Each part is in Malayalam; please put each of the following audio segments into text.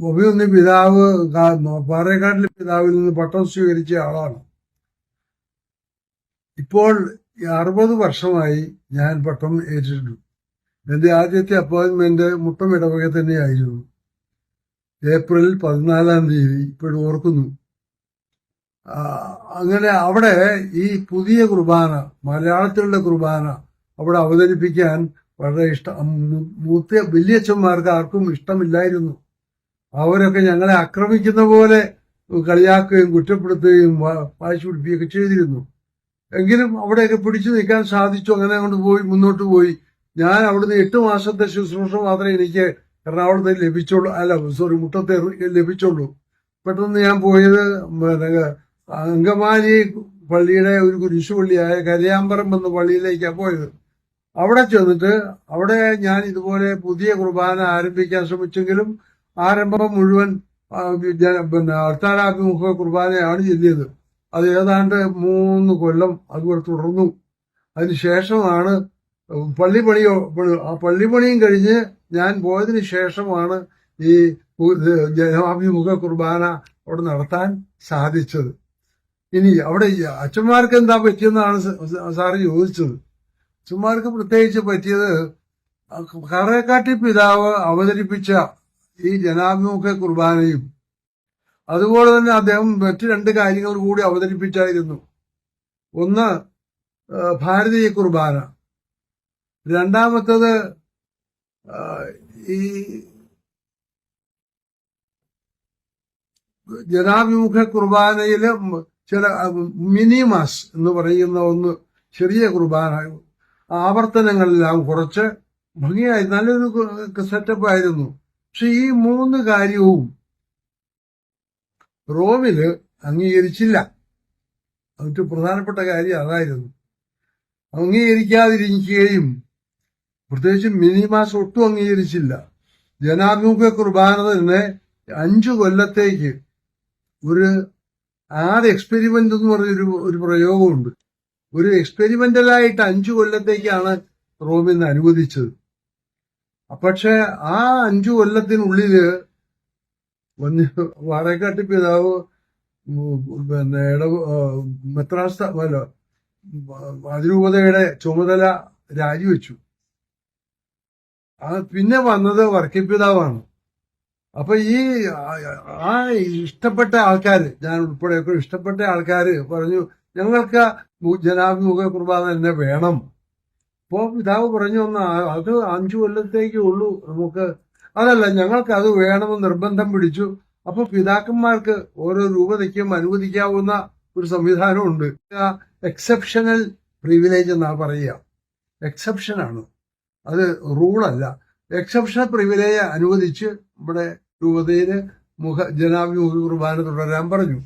ബൊബിയൊന്ന് പിതാവ് പാറേക്കാട്ടിലെ പിതാവിൽ നിന്ന് പട്ടം സ്വീകരിച്ച ആളാണ്. ഇപ്പോൾ അറുപത് വർഷമായി ഞാൻ പട്ടം ഏറ്റിട്ടുണ്ട്. എന്റെ ആദ്യത്തെ അപ്പോയിന്റ്മെന്റ് മുട്ടം ഇടവക തന്നെയായിരുന്നു. ഏപ്രിൽ പതിനാലാം തീയതി ഇപ്പോഴും ഓർക്കുന്നു. അങ്ങനെ അവിടെ ഈ പുതിയ കുർബാന മലയാളത്തിലുള്ള കുർബാന അവിടെ അവതരിപ്പിക്കാൻ വളരെ ഇഷ്ടം. മൂത്ത വലിയച്ഛന്മാർക്ക് ആർക്കും ഇഷ്ടമില്ലായിരുന്നു. അവരൊക്കെ ഞങ്ങളെ ആക്രമിക്കുന്ന പോലെ കളിയാക്കുകയും കുറ്റപ്പെടുത്തുകയും വാശി പിടിപ്പിക്കുകയൊക്കെ ചെയ്തിരുന്നു. എങ്കിലും അവിടെയൊക്കെ പിടിച്ചു നിൽക്കാൻ സാധിച്ചു അങ്ങനെ അങ്ങോട്ട് പോയി മുന്നോട്ട് പോയി. ഞാൻ അവിടുന്ന് എട്ട് മാസത്തെ ശുശ്രൂഷ മാത്രമേ എനിക്ക് എറണാകുളത്ത് ലഭിച്ചുള്ളൂ അല്ല സോറി മുട്ടത്തെ ലഭിച്ചുള്ളൂ പെട്ടെന്ന് ഞാൻ പോയത് അങ്കമാലി പള്ളിയുടെ ഒരു കുരിശുപള്ളിയായ കരിയാമ്പറം എന്ന പള്ളിയിലേക്കാണ് പോയത്. അവിടെ ചെന്നിട്ട് അവിടെ ഞാൻ ഇതുപോലെ പുതിയ കുർബാന ആരംഭിക്കാൻ ശ്രമിച്ചെങ്കിലും ആരംഭം മുഴുവൻ പിന്നെ അർത്താരാഭിമുഖ കുർബാനയാണ് ചെല്ലിയത്. അത് ഏതാണ്ട് മൂന്ന് കൊല്ലം അതുപോലെ തുടർന്നു. അതിനുശേഷമാണ് പള്ളി പണിയോ ആ പള്ളി പണിയും കഴിഞ്ഞ് ഞാൻ പോയതിനു ശേഷമാണ് ഈ ജനാഭിമുഖ കുർബാന അവിടെ നടത്താൻ സാധിച്ചത്. ഇനി അവിടെ അച്ഛന്മാർക്ക് എന്താ പറ്റിയെന്നാണ് സാറ് ചോദിച്ചത്. അച്ഛന്മാർക്ക് പ്രത്യേകിച്ച് പറ്റിയത് കറേക്കാട്ടി പിതാവ് അവതരിപ്പിച്ച ഈ ജനാഭിമുഖ കുർബാനയും. അതുപോലെ തന്നെ അദ്ദേഹം മറ്റു രണ്ട് കാര്യങ്ങൾ കൂടി അവതരിപ്പിച്ചായിരുന്നു ഒന്ന് ഭാരതീയ കുർബാന. രണ്ടാമത്തത് ഈ ജനാഭിമുഖ കുർബാനയിൽ ചില മിനി മാസ് എന്ന് പറയുന്ന ഒന്ന് ചെറിയ കുർബാന. ആവർത്തനങ്ങളെല്ലാം കുറച്ച് ഭംഗിയായി നല്ലൊരു സെറ്റപ്പ് ആയിരുന്നു. പക്ഷെ ഈ മൂന്ന് കാര്യവും റോമിൽ അംഗീകരിച്ചില്ല. അതിന്റെ പ്രധാനപ്പെട്ട കാര്യം അതായിരുന്നു. അംഗീകരിക്കാതിരിക്കുകയും പ്രത്യേകിച്ച് മിനിമാസ് ഒട്ടും അംഗീകരിച്ചില്ല. ജനാഭിമുഖ കുർബാന തന്നെ അഞ്ചു കൊല്ലത്തേക്ക് ഒരു ആറ് എക്സ്പെരിമെന്റ് എന്ന് പറഞ്ഞൊരു ഒരു പ്രയോഗമുണ്ട്. ഒരു എക്സ്പെരിമെന്റലായിട്ട് അഞ്ചു കൊല്ലത്തേക്കാണ് റോമിൽ നിന്ന് അനുവദിച്ചത്. പക്ഷെ ആ അഞ്ചു കൊല്ലത്തിനുള്ളിൽ വന്യ വാടകക്കാട്ടി പിതാവ് പിന്നെ ഇട മെത്രാസ്ത അതിരൂപതയുടെ ചുമതല രാജിവെച്ചു. ആ പിന്നെ വന്നത് വർക്കിപ്പിതാവാണ്. അപ്പൊ ഈ ആ- ഇഷ്ടപ്പെട്ട ആൾക്കാര് ഞാൻ ഉൾപ്പെടെയൊക്കെ ഇഷ്ടപ്പെട്ട ആൾക്കാര് പറഞ്ഞു ഞങ്ങൾക്ക് ജനാഭിമുഖ കുർബാന തന്നെ വേണം. അപ്പോ പിതാവ് പറഞ്ഞു വന്ന അത് അഞ്ചു കൊല്ലത്തേക്കേ ഉള്ളൂ നമുക്ക്. അതല്ല ഞങ്ങൾക്ക് അത് വേണമെന്ന് നിർബന്ധം പിടിച്ചു. അപ്പൊ പിതാക്കന്മാർക്ക് ഓരോ രൂപതയ്ക്കും അനുവദിക്കാവുന്ന ഒരു സംവിധാനമുണ്ട്. എക്സെപ്ഷണൽ പ്രിവിലേജ് എന്നാ പറയുക. എക്സെപ്ഷൻ ആണ്. അത് റൂളല്ല എക്സെപ്ഷണൽ പ്രിവിലേജ് അനുവദിച്ച് ഇവിടെ രൂപതയിൽ മുഖ ജനാഭിമുഖ കുർബാന തുടരാൻ പറഞ്ഞു.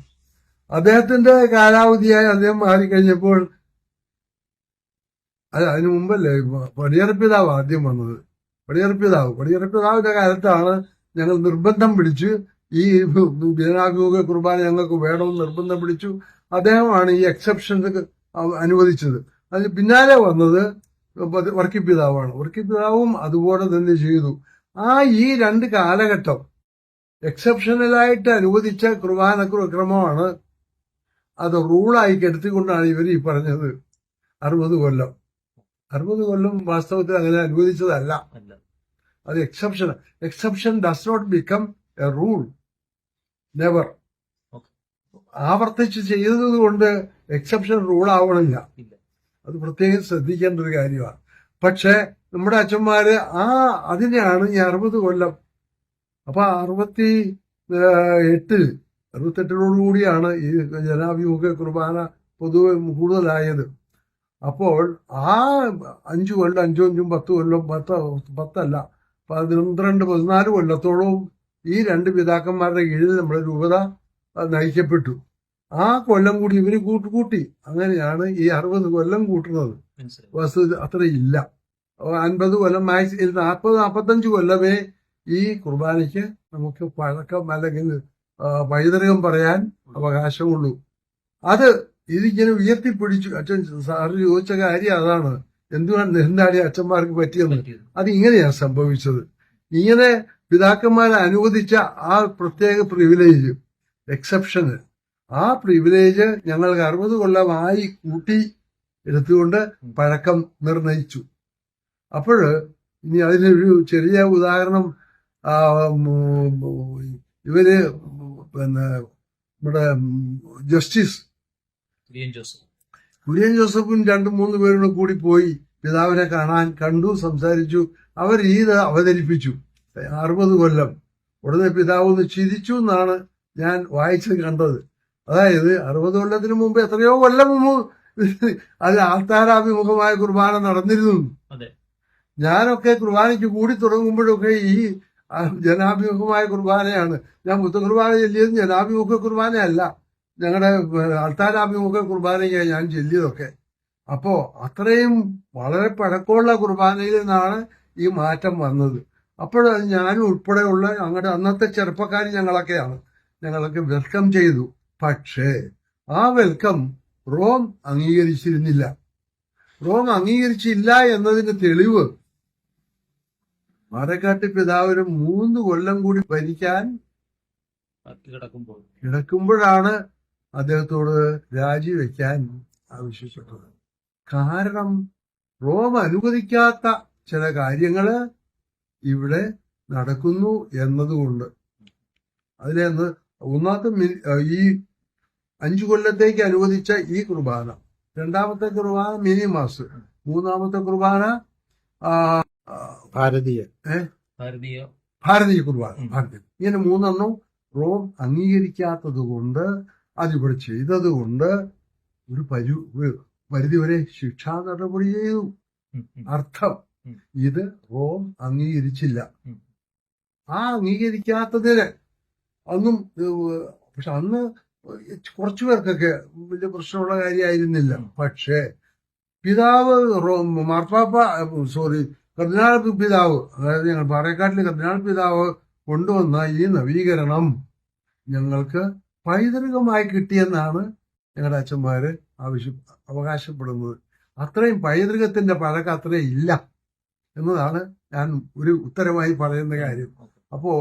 അദ്ദേഹത്തിന്റെ കാലാവധിയായി അദ്ദേഹം മാറിക്കഴിഞ്ഞപ്പോൾ അല്ല അതിനു മുമ്പല്ലേ പടിയറപ്പിതാവ് ആദ്യം വന്നത്. പടിയറപ്പിതാവ്. പടിയറപ്പിതാവിന്റെ കാലത്താണ് ഞങ്ങൾ നിർബന്ധം പിടിച്ച് ഈ ജനാഭിമുഖ കുർബാന ഞങ്ങൾക്ക് വേണമെന്ന് നിർബന്ധം പിടിച്ചു. അദ്ദേഹമാണ് ഈ എക്സെപ്ഷൻ അനുവദിച്ചത്. അതിന് പിന്നാലെ വന്നത് വർക്കിപ്പിതാവാണ് വർക്കിപ്പിതാവും അതുപോലെ തന്നെ ചെയ്തു. ആ ഈ രണ്ട് കാലഘട്ടം എക്സെപ്ഷനലായിട്ട് അനുവദിച്ച കുർബാന ക്രമമാണ് അത് റൂളായി കെടുത്തിക്കൊണ്ടാണ് ഇവർ ഈ പറഞ്ഞത്. അറുപത് കൊല്ലം. അറുപത് കൊല്ലം വാസ്തവത്തിൽ അങ്ങനെ അനുവദിച്ചതല്ല. അത് exception exception does not become a rule never. ആവർത്തിച്ച് ചെയ്തത് കൊണ്ട് എക്സെപ്ഷൻ റൂൾ ആവണില്ല. അത് പ്രത്യേകം ശ്രദ്ധിക്കേണ്ട ഒരു കാര്യമാണ്. പക്ഷേ നമ്മുടെ അച്ഛന്മാര് ആ അതിനെയാണ് ഈ അറുപത് കൊല്ലം. അപ്പൊ അറുപത്തി എട്ടിൽ അറുപത്തെട്ടിനോടുകൂടിയാണ് ഈ ജനാഭിമുഖ കുർബാന പൊതുവെ കൂടുതലായത്. അപ്പോൾ ആ അഞ്ചു കൊല്ലം അഞ്ചും അഞ്ചും പത്ത് കൊല്ലം പത്ത് പത്തല്ല പന്ത്രണ്ട് പതിനാല് കൊല്ലത്തോളവും ഈ രണ്ട് പിതാക്കന്മാരുടെ കീഴിൽ നമ്മുടെ രൂപത നയിക്കപ്പെട്ടു. ആ കൊല്ലം കൂടി ഇവർ കൂട്ടി കൂട്ടി അങ്ങനെയാണ് ഈ അറുപത് കൊല്ലം കൂട്ടുന്നത്. വസ്തു ഇല്ല. അൻപത് കൊല്ലം മാക്സ് നാൽപ്പത് നാൽപ്പത്തഞ്ച് കൊല്ലമേ ഈ കുർബാനയ്ക്ക് നമുക്ക് പഴക്കം അല്ലെങ്കിൽ പൈതൃകം പറയാൻ അവകാശമുള്ളൂ. അത് ഇതിങ്ങനെ ഉയർത്തിപ്പിടിച്ചു. അച്ഛൻ സാറ് ചോദിച്ച കാര്യം അതാണ്. എന്തുകൊണ്ട് എന്താണ് ഈ അച്ഛന്മാർക്ക് പറ്റിയെന്ന്. അത് ഇങ്ങനെയാണ് സംഭവിച്ചത്. ഇങ്ങനെ പിതാക്കന്മാരെ അനുവദിച്ച ആ പ്രത്യേക പ്രിവിലേജ് എക്സെപ്ഷന് ആ പ്രിവിലേജ് ഞങ്ങൾക്ക് അറുപത് കൊല്ലമായി കൂട്ടി എടുത്തുകൊണ്ട് പഴക്കം നിർണയിച്ചു. അപ്പോൾ ഇനി അതിനൊരു ചെറിയ ഉദാഹരണം ഇവർ പിന്നെ നമ്മുടെ ജസ്റ്റിസ് കുര്യൻ ജോസഫ്. കുര്യൻ ജോസഫും രണ്ടു മൂന്ന് പേരും കൂടി പോയി പിതാവിനെ കാണാൻ കണ്ടു സംസാരിച്ചു. അവർ ഈത് അവതരിപ്പിച്ചു. അറുപത് കൊല്ലം. ഉടനെ പിതാവ് ഒന്ന് ചിരിച്ചു എന്നാണ് ഞാൻ വായിച്ചത് കണ്ടത്. അതായത് അറുപത് കൊല്ലത്തിന് മുമ്പ് എത്രയോ കൊല്ലം മുമ്പ് അത് ആൾത്താരാഭിമുഖമായ കുർബാന നടന്നിരുന്നു. അതെ. ഞാനൊക്കെ കുർബാനയ്ക്ക് കൂടി തുടങ്ങുമ്പോഴൊക്കെ ഈ ജനാഭിമുഖമായ കുർബാനയാണ്. ഞാൻ മുത്ത കുർബാന ചെല്ലിയത് ജനാഭിമുഖ കുർബാനയല്ല. ഞങ്ങളുടെ അൾത്താരാഭിമുഖ കുർബാനയ്ക്കാണ് ഞാൻ ചെല്ലിയതൊക്കെ. അപ്പോ അത്രയും വളരെ പഴക്കമുള്ള കുർബാനയിൽ നിന്നാണ് ഈ മാറ്റം വന്നത്. അപ്പോൾ ഞാനും ഉൾപ്പെടെയുള്ള ഞങ്ങളുടെ അന്നത്തെ ചെറുപ്പക്കാർ ഞങ്ങളൊക്കെയാണ്. ഞങ്ങളൊക്കെ വെൽക്കം ചെയ്തു. പക്ഷേ ആ വെൽക്കം റോം അംഗീകരിച്ചിരുന്നില്ല. റോം അംഗീകരിച്ചില്ല എന്നതിന്റെ തെളിവ് പാറക്കാട്ട് പിതാവിന് മൂന്ന് കൊല്ലം കൂടി ഭരിക്കാൻ കിടക്കുമ്പോഴാണ് അദ്ദേഹത്തോട് രാജിവെക്കാൻ ആവശ്യപ്പെട്ടത്. കാരണം റോം അനുവദിക്കാത്ത ചില കാര്യങ്ങൾ ഇവിടെ നടക്കുന്നു എന്നതുകൊണ്ട്. അതിലെന്ന് ഒന്നാമത്തെ ഈ അഞ്ചു കൊല്ലത്തേക്ക് അനുവദിച്ച ഈ കുർബാന രണ്ടാമത്തെ കുർബാന മിനി മാസ് മൂന്നാമത്തെ കുർബാന ഭാരതീയ. ഭാരതീയ. ഭാരതീയ കുർബാന. ഭാരതീയ. ഇങ്ങനെ മൂന്നെണ്ണം റോം അംഗീകരിക്കാത്തത് കൊണ്ട് അതിവിടെ ചെയ്തത് കൊണ്ട് ഒരു പരി പരിധിവരെ പരിധി വരെ ശിക്ഷാ നടപടി ചെയ്തു. അർത്ഥം ഇത് റോം അംഗീകരിച്ചില്ല. ആ അംഗീകരിക്കാത്തതിന് അന്നും പക്ഷെ അന്ന് കുറച്ചു പേർക്കൊക്കെ വലിയ പ്രശ്നമുള്ള കാര്യമായിരുന്നില്ല. പക്ഷേ പിതാവ് റോം മാർപ്പാപ്പ സോറി കർദിനാൾ പിതാവ് അതായത് ഞങ്ങൾ പാറേക്കാട്ടിലെ കർദിനാൾ പിതാവ് കൊണ്ടുവന്ന ഈ നവീകരണം ഞങ്ങൾക്ക് പൈതൃകമായി കിട്ടിയെന്നാണ് ഞങ്ങളുടെ അച്ഛന്മാര് ആവശ്യം അവകാശപ്പെടുന്നത്. അത്രയും പൈതൃകത്തിന്റെ പഴക്കം അത്രയും ഇല്ല എന്നതാണ് ഞാൻ ഒരു ഉത്തരമായി പറയുന്ന കാര്യം. അപ്പോ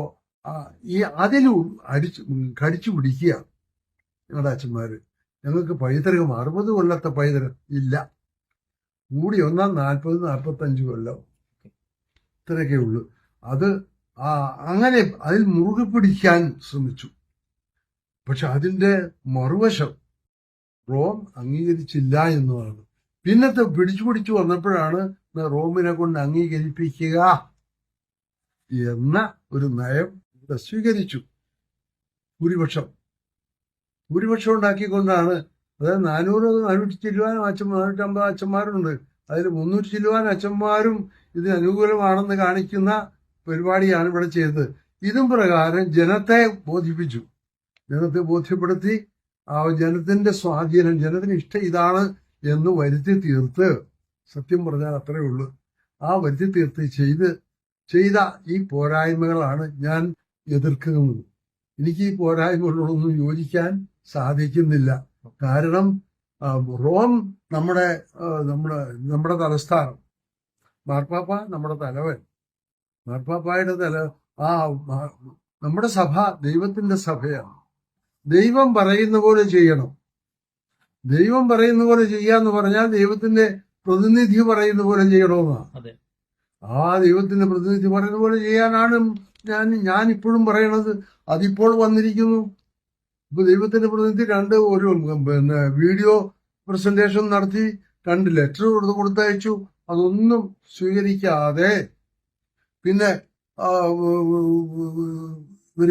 ഈ അതിലും അടിച്ചു കടിച്ചു പിടിക്കുക ഞങ്ങളുടെ അച്ഛന്മാര്. ഞങ്ങൾക്ക് പൈതൃകം അറുപത് കൊല്ലത്തെ പൈതൃകം ഇല്ല. കൂടി ഒന്നാം നാൽപ്പത് നാൽപ്പത്തഞ്ച് കൊല്ലം ഇത്രയൊക്കെ ഉള്ളൂ. അത് അങ്ങനെ അതിൽ മുറുകെ പിടിക്കാൻ ശ്രമിച്ചു. പക്ഷെ അതിന്റെ മറുവശം റോം അംഗീകരിച്ചില്ല എന്നതാണ് പിന്നത്തെ പിടിച്ചു പിടിച്ചു വന്നപ്പോഴാണ് റോമിനെ കൊണ്ട് അംഗീകരിപ്പിക്കുക എന്ന ഒരു നയം ഇവിടെ സ്വീകരിച്ചു. ഭൂരിപക്ഷം. ഭൂരിപക്ഷം ഉണ്ടാക്കിക്കൊണ്ടാണ്. അതായത് നാനൂറ് നാനൂറ്റി ചില്ലുവാനും അച്ഛൻ നാനൂറ്റമ്പത് അച്ഛന്മാരുണ്ട്. അതിൽ മുന്നൂറ്റി ചില്ലുവാൻ അച്ഛന്മാരും ഇതിന് അനുകൂലമാണെന്ന് കാണിക്കുന്ന പരിപാടിയാണ് ഇവിടെ ചെയ്തത്. ഇതും പ്രകാരം ജനത്തെ ബോധിപ്പിച്ചു. ജനത്തെ ബോധ്യപ്പെടുത്തി ആ ജനത്തിന്റെ സ്വാധീനം ജനത്തിന് ഇഷ്ടം ഇതാണ് എന്ന് വരുത്തി തീർത്ത്. സത്യം പറഞ്ഞാൽ അത്രയേ ഉള്ളൂ. ആ വരുത്തി തീർത്ത് ചെയ്ത് ചെയ്ത ഈ പോരായ്മകളാണ് ഞാൻ എതിർക്കുന്നത്. എനിക്ക് ഈ പോരായ്മകളോടൊന്നും യോജിക്കാൻ സാധിക്കുന്നില്ല. കാരണം റോം നമ്മുടെ നമ്മുടെ നമ്മുടെ തലസ്ഥാനം. മാർപ്പാപ്പ നമ്മുടെ തലവൻ. മാർപ്പാപ്പായുടെ തല ആ നമ്മുടെ സഭ ദൈവത്തിന്റെ സഭയാണ്. ദൈവം പറയുന്ന പോലെ ചെയ്യണം. ദൈവം പറയുന്ന പോലെ ചെയ്യാന്ന് പറഞ്ഞാൽ ദൈവത്തിന്റെ പ്രതിനിധി പറയുന്ന പോലെ ചെയ്യണമെന്നാണ് അതെ. ആ ദൈവത്തിന്റെ പ്രതിനിധി പറയുന്ന പോലെ ചെയ്യാനാണ് ഞാൻ ഞാൻ ഇപ്പോഴും പറയണത്. അതിപ്പോൾ വന്നിരിക്കുന്നു. ഇപ്പൊ ദൈവത്തിന്റെ പ്രതിനിധി രണ്ട് ഒരു പിന്നെ വീഡിയോ പ്രസന്റേഷൻ നടത്തി രണ്ട് ലെറ്റർ കൊടുത്ത് കൊടുത്തയച്ചു. അതൊന്നും സ്വീകരിക്കാതെ പിന്നെ ഇവർ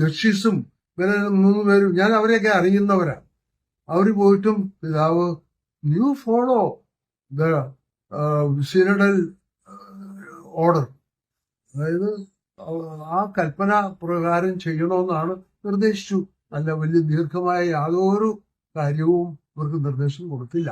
ജസ്റ്റിസും ഇവരെ മൂന്ന് പേരും. ഞാൻ അവരെയൊക്കെ അറിയുന്നവരാ. അവർ പോയിട്ടും പിതാവ് new follow the synodal order അതായത് ആ കൽപ്പന പ്രകാരം ചെയ്യണമെന്നാണ് നിർദ്ദേശിച്ചു. നല്ല വലിയ ദീർഘമായ യാതൊരു കാര്യവും ഇവർക്ക് നിർദ്ദേശം കൊടുത്തില്ല.